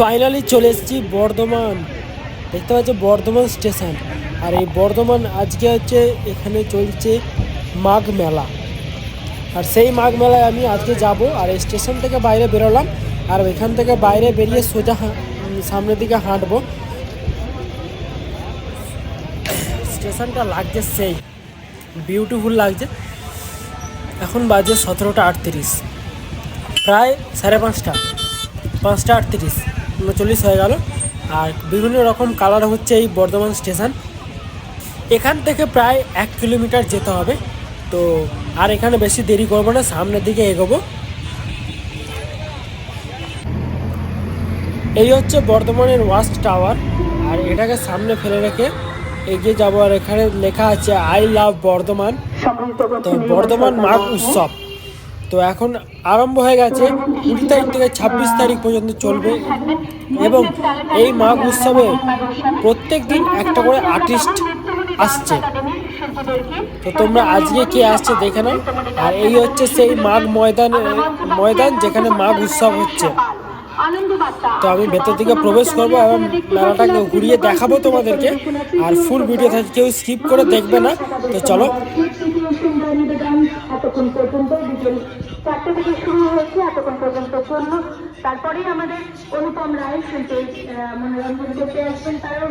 Finally চলে এসেছি বর্ধমান। দেখতে পাচ্ছ বর্ধমান স্টেশন। আর এই বর্ধমান আজকে হচ্ছে এখানে চলছে মাঘ মেলা। আর সেই মাঘ মেলায় আমি আজকে যাব আর এই স্টেশন থেকে বাইরে বেরোলাম আর এখান থেকে বাইরে বেরিয়ে সোজা সামনের দিকে হাঁটবো। স্টেশনটা লাগছে সেই। বিউটিফুল লাগছে। এখন বাজে সতেরোটা আটত্রিশ। প্রায় সাড়ে পাঁচটা। পাঁচটা আটত্রিশ। উনচল্লিশ হয়ে গেল। আর বিভিন্ন রকম কালার হচ্ছে এই বর্ধমান স্টেশন এখান থেকে প্রায় এক কিলোমিটার যেতে হবে। তো আর এখানে বেশি দেরি করব না, সামনের দিকে এগোবো। এই হচ্ছে বর্ধমানের ওয়াস্ট টাওয়ার আর এটাকে সামনে ফেলে রেখে এগিয়ে যাব। আর এখানে লেখা আছে আই লাভ বর্ধমান। তো বর্ধমান মাঘ উৎসব। তো এখন আরম্ভ হয়ে গেছে কুড়ি তারিখ থেকে ছাব্বিশ তারিখ পর্যন্ত চলবে। এবং এই মাঘ উৎসবে প্রত্যেক দিন একটা করে আর্টিস্ট আসছে। তো তোমরা আজকে কে আসছে দেখে নাও। আর এই হচ্ছে সেই মাঘ ময়দান ময়দান যেখানে মাঘ উৎসব হচ্ছে। তো আমি ভেতর দিকে প্রবেশ করব এবং মেলাটাকে ঘুরিয়ে দেখাবো তোমাদেরকে। আর ফুল ভিডিও থাকে কেউ স্কিপ করে দেখবে না। তো চলো এতক্ষণ পর্যন্ত বিকেল চারটে থেকে শুরু হয়েছে এতক্ষণ পর্যন্ত চলল। তারপরেই আমাদের অনুপম রায় আহ, মনোরঞ্জন করতে আসবেন তারও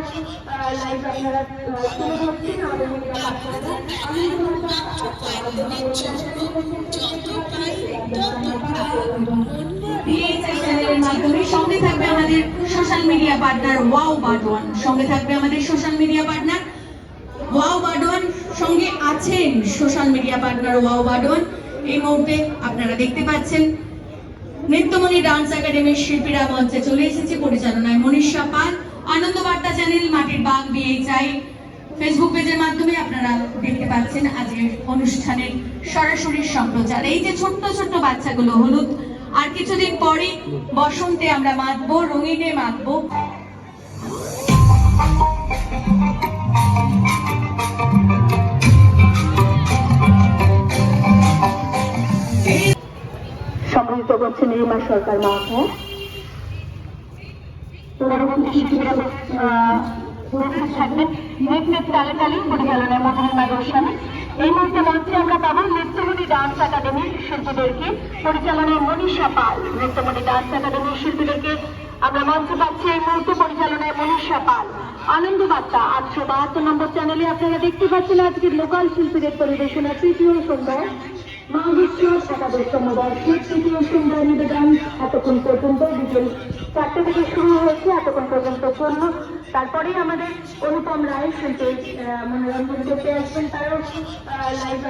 লাইভ মাধ্যমে সঙ্গে থাকবে আমাদের সোশ্যাল মিডিয়া পার্টনার ওয়াও বাডওয়ান সঙ্গে থাকবে আমাদের সোশ্যাল মিডিয়া পার্টনার ওয়াও বাডওয়ান সঙ্গে আছেন সোশ্যাল মিডিয়া পার্টনার ওয়াও বাডওয়ান এই মুহূর্তে আপনারা দেখতে পাচ্ছেন নৃত্যমণি ডান্স একাডেমির শিল্পীরা মঞ্চে চলে এসেছে। পরিচালনায় মনীষা পাল আনন্দ বার্তা চ্যানেল, মাটির বাগ, বিএইচআই ফেসবুক পেজের মাধ্যমে আপনারা দেখতে পাচ্ছেন আজকের অনুষ্ঠানের সরাসরি সম্প্রচার। এই যে ছোট্ট ছোট্ট বাচ্চাগুলো হলুদ, আর কিছুদিন পরে বসন্তে আমরা মাতবো রঙিনে মাতবো সংগৃহীত করছেন রিমা সরকার মহাশয় গোস্বামী এই মুহূর্তে মঞ্চে আমরা পাবো নৃত্যমণি ডান্স শিল্পীদেরকে। পরিচালনায় মনীষা পাল। নৃত্যমণি ডান্স একাডেমির শিল্পীদেরকে আমরা মঞ্চে পাচ্ছি এই মুহূর্তে পরিচালনায় মনীষা পাল। আনন্দ বার্তা, আটশো বাহাত্তর নম্বর চ্যানেলে আপনারা দেখতে পাচ্ছেন আজকের লোকাল শিল্পীদের পরিবেশনা। তৃতীয় সন্ধ্যায় সন্ধ্যায় নিবেদন। এতক্ষণ পর্যন্ত চারটে থেকে শুরু হয়েছে এতক্ষণ পর্যন্ত তারপরেই আমাদের অনুপম রায় আহ, মনোরঞ্জন করতে আসবেন। তারও লাইভ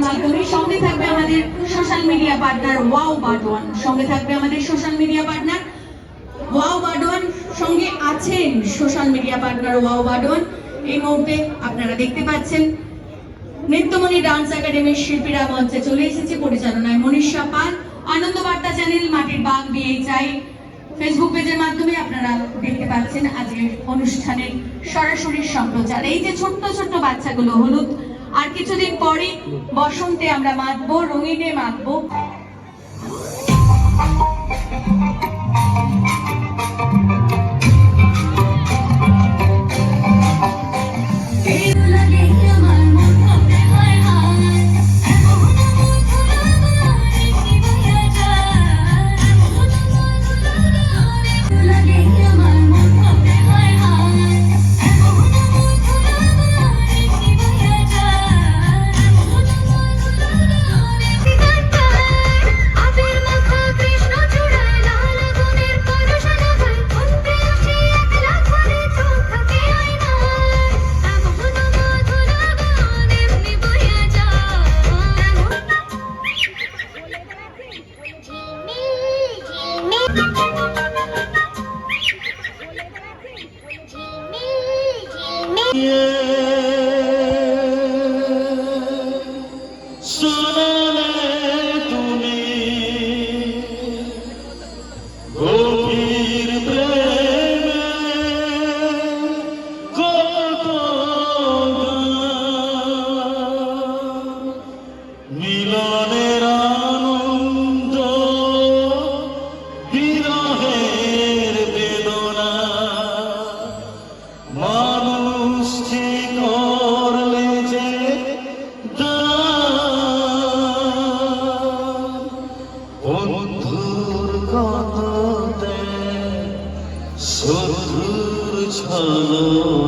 মাধ্যমে সঙ্গে থাকবে আমাদের সোশ্যাল মিডিয়া পার্টনার ওয়াও বাডওয়ান সঙ্গে থাকবে আমাদের সোশ্যাল মিডিয়া পার্টনার আছেন সোশ্যাল মিডিয়া পার্টনার ওয়াও বাডওয়ান এই মুহূর্তে আপনারা দেখতে পাচ্ছেন নৃত্যমণি ডান্স একাডেমির শিল্পীরা মঞ্চে চলে এসেছে। পরিচালনায় মনীষা পাল। আনন্দ বার্তা চ্যানেল, মাটির বাগ, বিএইচআই ফেসবুক পেজের মাধ্যমে আপনারা দেখতে পাচ্ছেন আজকের অনুষ্ঠানের সরাসরি সম্প্রচার। এই যে ছোট্ট ছোট্ট বাচ্চাগুলো হলুদ, আর কিছুদিন পরে বসন্তে আমরা মাতবো রঙিনে মাতবো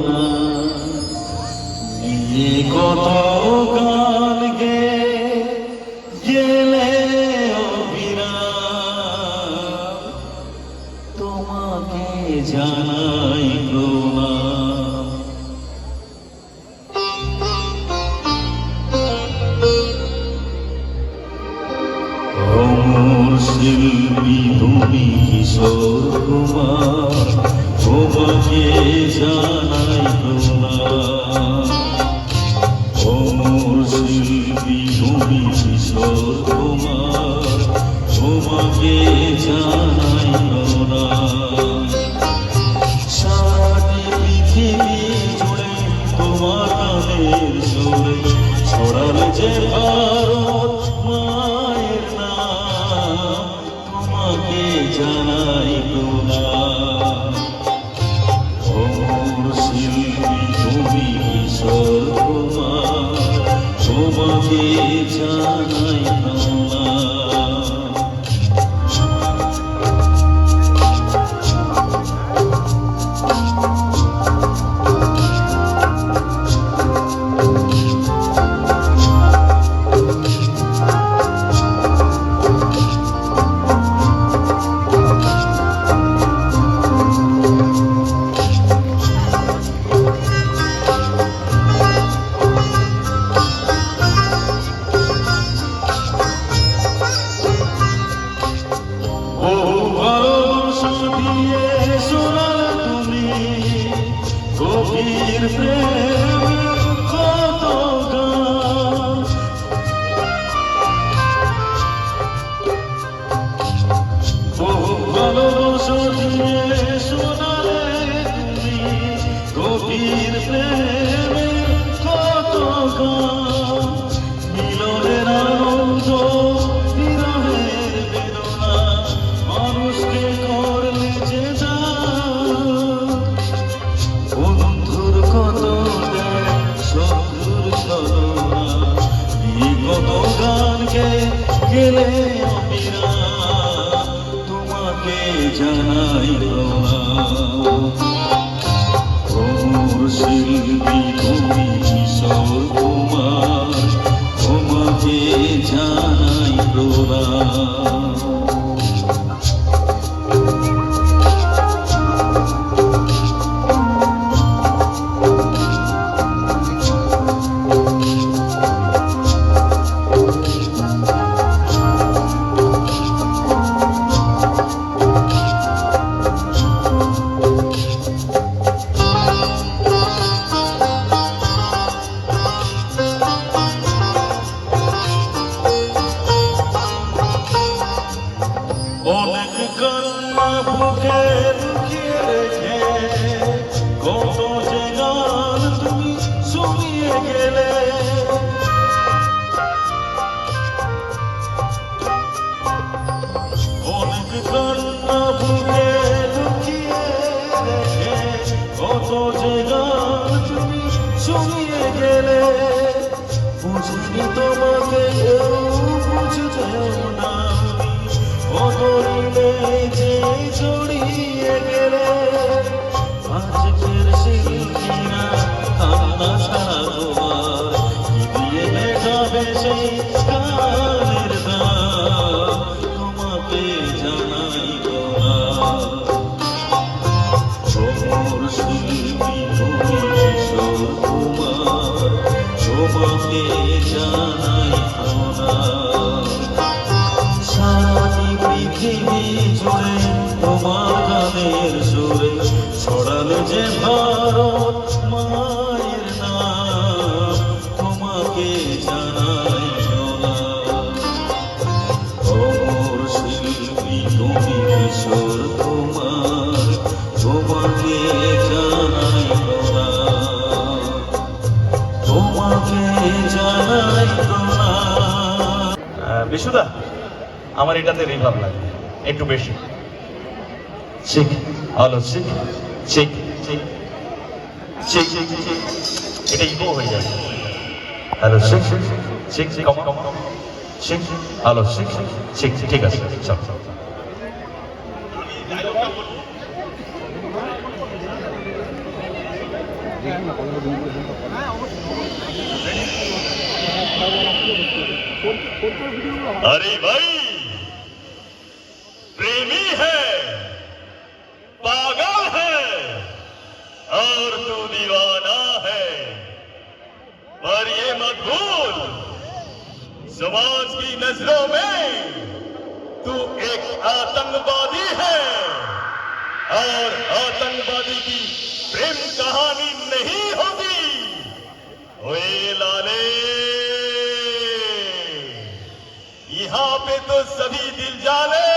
না। যে কত গান গে গেলে তোমাকে জানাই প্রণা শিল্পী তুমি কিশোর কুমার তোমাকে জানাই অমর শিল্পী তুমি কিশোর কুমার, তোমাকে জানাই প্রণাম সারাটি পৃথিবী জুড়ে তোমার গানের সুরে ছড়ালে যে ভারত তোমাকে জানাই প্রণাম তোমাকে অমর জানাই বিশুদা আমার এটাতে রিভাব লাগে একটু বেশি শিখ হলো শিখ শিখ শিখ শিখ এটা ইকো হয়ে যাবে হ্যালো শিখ কম কম শিখ হ্যালো শিখ শিখ ঠিক আছে সব সব अरे भाई, प्रेमी है, पागल है, और तू दीवाना है। पर ये मत भूल, समाज की नज़रों में तू एक आतंकवादी है, और आतंकवादी की प्रेम कहानी सभी दिल जाने